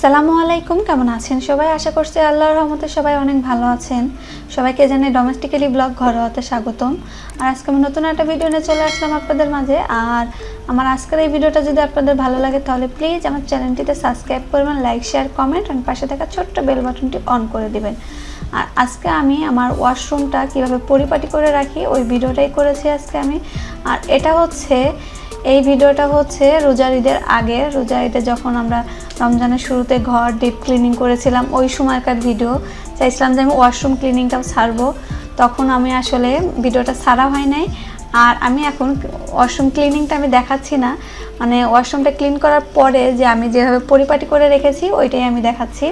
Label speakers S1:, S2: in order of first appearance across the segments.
S1: আসসালামু আলাইকুম, কেমন আছেন সবাই? আশা করছি আল্লাহর রহমতে সবাই অনেক ভালো আছেন। সবাইকে জানাই ডোমেস্টিক্যালি ব্লগ ঘরোয়াতে স্বাগতম। আর আজকে আমি নতুন একটা ভিডিও নিয়ে চলে আসলাম আপনাদের মাঝে। আর আমার আজকের এই ভিডিওটা যদি আপনাদের ভালো লাগে, তাহলে প্লিজ আমার চ্যানেলটিতে সাবস্ক্রাইব করবেন লাইক শেয়ার কমেন্ট আর পাশে থাকা ছোট্ট বেল বাটনটি অন করে দিবেন। আর আজকে আমি আমার ওয়াশরুমটা কীভাবে পরিপাটি করে রাখি, ওই ভিডিওটাই করেছি আজকে আমি। আর এটা হচ্ছে এই ভিডিওটা হচ্ছে রোজার ঈদের আগে। রোজার ঈদে যখন আমরা রমজানের শুরুতে ঘর ডিপ ক্লিনিং করেছিলাম, ওই সময়কার ভিডিও। চাইছিলাম যে আমি ওয়াশরুম ক্লিনিংটাও ছাড়বো তখন আমি আসলে ভিডিওটা ছাড়া হয় নাই। আর আমি এখন ওয়াশরুম ক্লিনিংটা আমি দেখাচ্ছি না। মানে ওয়াশরুমটা ক্লিন করার পরে যে আমি যেভাবে পরিপাটি করে রেখেছি, ওইটাই আমি দেখাচ্ছি।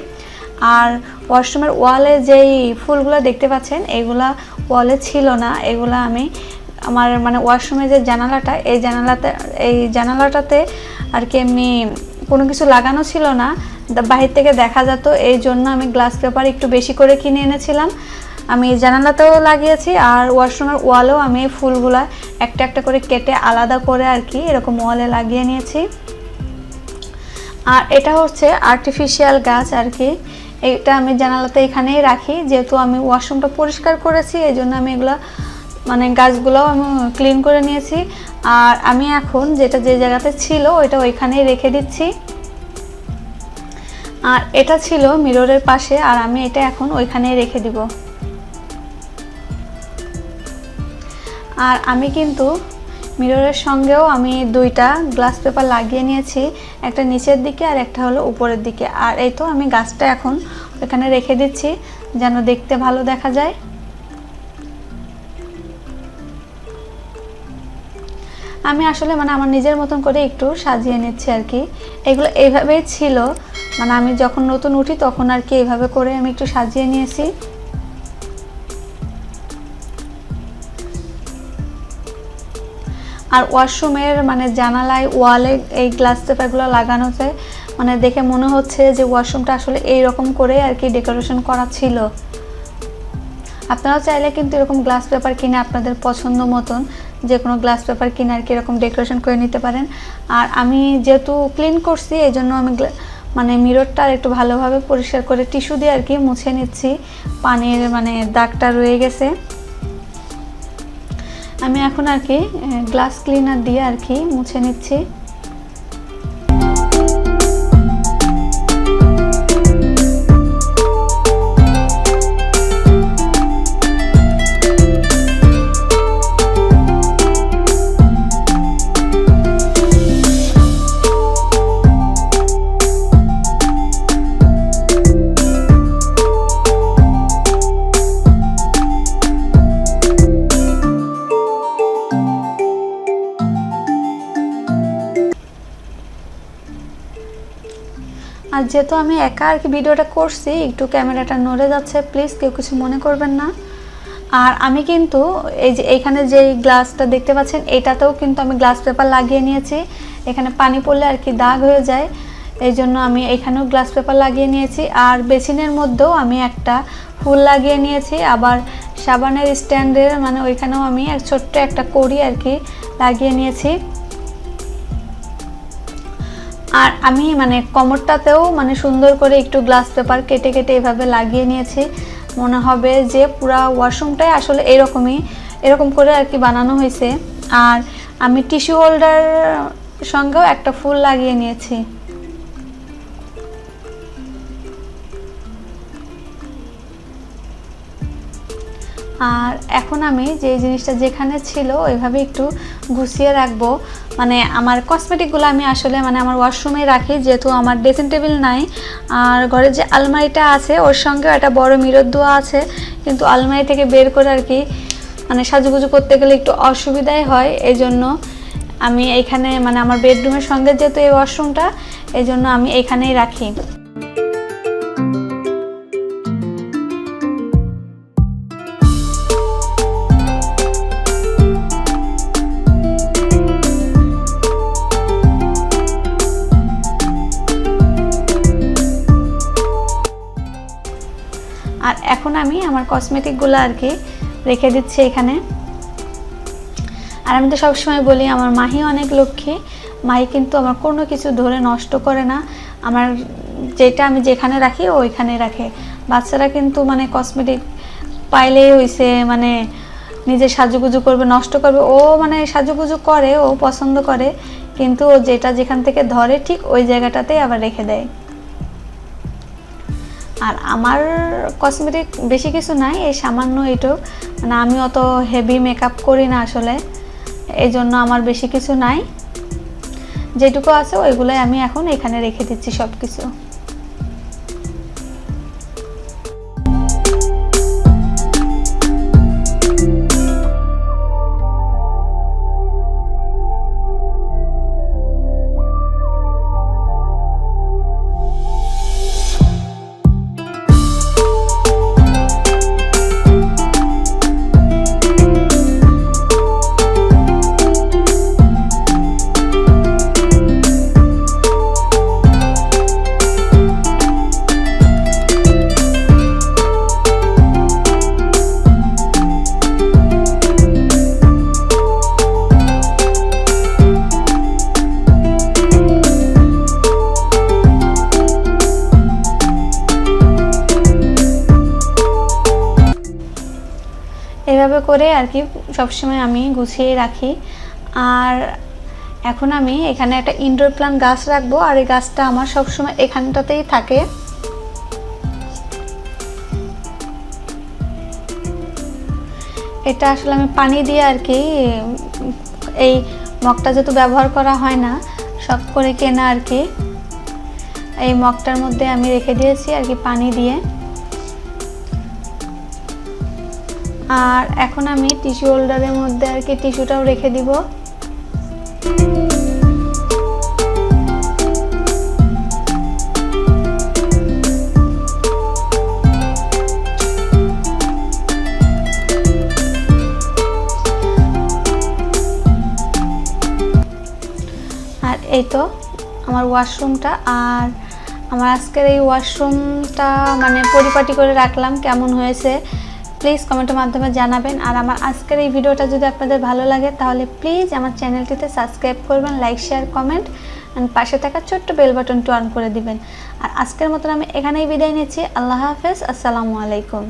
S1: আর ওয়াশরুমের ওয়ালে যেই ফুলগুলো দেখতে পাচ্ছেন, এগুলা ওয়ালে ছিল না। এগুলা আমি আমার মানে ওয়াশরুমের যে জানালাটা, এই জানালাতে, এই জানালাটাতে আর কি এমনি কোনো কিছু লাগানো ছিল না। বাহির থেকে দেখা যেত, এই জন্য আমি গ্লাস পেপার একটু বেশি করে কিনে এনেছিলাম। আমি জানালাতেও লাগিয়েছি আর ওয়াশরুমের ওয়ালেও আমি ফুলগুলা একটা একটা করে কেটে আলাদা করে আর কি এরকম ওয়ালে লাগিয়ে নিয়েছি। আর এটা হচ্ছে আর্টিফিশিয়াল গাছ আর কি। এটা আমি জানালাতে এখানেই রাখি, যেহেতু আমি ওয়াশরুমটা পরিষ্কার করেছি, এই জন্য আমি এগুলো মানে গাছগুলোও আমি ক্লিন করে নিয়েছি। আর আমি এখন যেটা যে জায়গাতে ছিল, ওইটা ওইখানেই রেখে দিচ্ছি। আর এটা ছিল মিররের পাশে, আর আমি এটা এখন ওইখানেই রেখে দিব। আর আমি কিন্তু মিররের সঙ্গেও আমি দুইটা গ্লাস পেপার লাগিয়ে নিয়েছি, একটা নিচের দিকে আর একটা হলো উপরের দিকে। আর এই তো আমি গাছটা এখন এখানে রেখে দিচ্ছি, যেন দেখতে ভালো দেখা যায়। আমি আসলে মানে আমার নিজের মতন করে একটু সাজিয়ে নিচ্ছি আর কি। এগুলো এইভাবেই ছিল। মানে আমি যখন নতুন উঠি তখন আর কি এইভাবে করে আমি একটু সাজিয়ে নিয়েছি। আর ওয়াশরুমের মানে জানালায়, ওয়ালে এই গ্লাস পেপারগুলো লাগানোতে মানে দেখে মনে হচ্ছে যে ওয়াশরুমটা আসলে এই রকম করে আর কি ডেকোরেশন করা ছিল। আপনারাও চাইলে কিন্তু এরকম গ্লাস পেপার কিনে আপনাদের পছন্দ মতন যে কোনো গ্লাস পেপার কিনে আর কি এরকম ডেকোরেশন করে নিতে পারেন। আর আমি যেহেতু ক্লিন করছি এই জন্য আমি মানে মিররটা আর একটু ভালোভাবে পরিষ্কার করে টিস্যু দিয়ে আর কি মুছে নিচ্ছি। পানির মানে দাগটা রয়ে গেছে। আমি এখন আর কি গ্লাস ক্লিনার দিয়ে আর কি মুছে নিচ্ছি। যেহেতু আমি একা আর কি ভিডিওটা করছি, একটু ক্যামেরাটা নড়ে যাচ্ছে প্লিজ কেউ কিছু মনে করবেন না। আর আমি কিন্তু এই যে এইখানে যে গ্লাসটা দেখতে পাচ্ছেন, এটাতেও কিন্তু আমি গ্লাস পেপার লাগিয়ে নিয়েছি। এখানে পানি পড়লে আর কি দাগ হয়ে যায়, এই জন্য আমি এখানেও গ্লাস পেপার লাগিয়ে নিয়েছি। আর বেসিনের মধ্যেও আমি একটা ফুল লাগিয়ে নিয়েছি। আবার সাবানের স্ট্যান্ডের মানে ওইখানেও আমি এক ছোট্ট একটা কড়ি আর কি লাগিয়ে নিয়েছি। আর আমি মানে কোমরটাতেও মানে সুন্দর করে একটু গ্লাস পেপার কেটে কেটে এভাবে লাগিয়ে নিয়েছি। মনে হবে যে পুরা ওয়াশরুমটাই আসলে এরকমই, এরকম করে আর কি বানানো হয়েছে। আর আমি টিস্যু হোল্ডার সঙ্গেও একটা ফুল লাগিয়ে নিয়েছি। আর এখন আমি যে জিনিসটা যেখানে ছিল, ওইভাবে একটু গুছিয়ে রাখব। মানে আমার কসমেটিকগুলো আমি আসলে মানে আমার ওয়াশরুমে রাখি, যেহেতু আমার ড্রেসিং টেবিল নাই। আর ঘরে যে আলমারিটা আছে, ওর সঙ্গেও একটা বড় মিরর দেওয়া আছে। কিন্তু আলমারি থেকে বের করে আর কি মানে সাজুগুজু করতে গেলে একটু অসুবিধাই হয়। এই জন্য আমি এইখানে মানে আমার বেডরুমের সঙ্গে যেহেতু এই ওয়াশরুমটা এই জন্য আমি এইখানেই রাখি। আর এখন আমি আমার কসমেটিকগুলো আর কি রেখে দিচ্ছি এখানে। আর আমি তো সবসময় বলি, আমার মাহি অনেক লক্ষ্মী। মাহি কিন্তু আমার কোনো কিছু ধরে নষ্ট করে না। আমার যেটা আমি যেখানে রাখি, ওইখানে রাখে। বাচ্চারা কিন্তু মানে কসমেটিক পাইলেই হয়েছে মানে নিজে সাজুগুজু করবে, নষ্ট করবে। ও মানে সাজুগুজু করে, ও পছন্দ করে। কিন্তু ও যেটা যেখান থেকে ধরে, ঠিক ওই জায়গাটাতেই আবার রেখে দেয়। আর আমার কসমেটিক বেশি কিছু নাই, এই সামান্য এইটুক। মানে আমি অত হেভি মেকআপ করি না আসলে, এই জন্য আমার বেশি কিছু নাই। যেটুকু আছে ওইগুলোই আমি এখন এখানে রেখে দিচ্ছি সব কিছু এভাবে করে আর কি সবসময় আমি গুছিয়ে রাখি। আর এখন আমি এখানে একটা ইনডোর প্লান্ট গাছ রাখব আর এই গাছটা আমার সবসময় এখানটাতেই থাকে। এটা আসলে আমি পানি দিয়ে আর কি, এই মগটা যেহেতু ব্যবহার করা হয় না সব করে কেনা আর কি। এই মগটার মধ্যে আমি রেখে দিয়েছি আর কি পানি দিয়ে। আর এখন আমি টিস্যু হোল্ডারের মধ্যে আর কি টিস্যুটাও রেখে দিব। আর এই তো আমার ওয়াশরুমটা আর আমার আজকের এই ওয়াশরুমটা মানে পরিপাটি করে রাখলাম, কেমন হয়েছে? প্লিজ কমেন্টের মাধ্যমে জানাবেন। আর আমার আজকের এই ভিডিওটা যদি আপনাদের ভালো লাগে, তাহলে প্লিজ আমার চ্যানেলটিতে সাবস্ক্রাইব করবেন, লাইক, শেয়ার, কমেন্ট অ্যান্ড পাশে থাকা ছোট্ট বেল বাটনটি অন করে দিবেন। আর আজকের মতন আমি এখানেই বিদায় নিচ্ছি। আল্লাহ হাফেজ। আসসালামু আলাইকুম।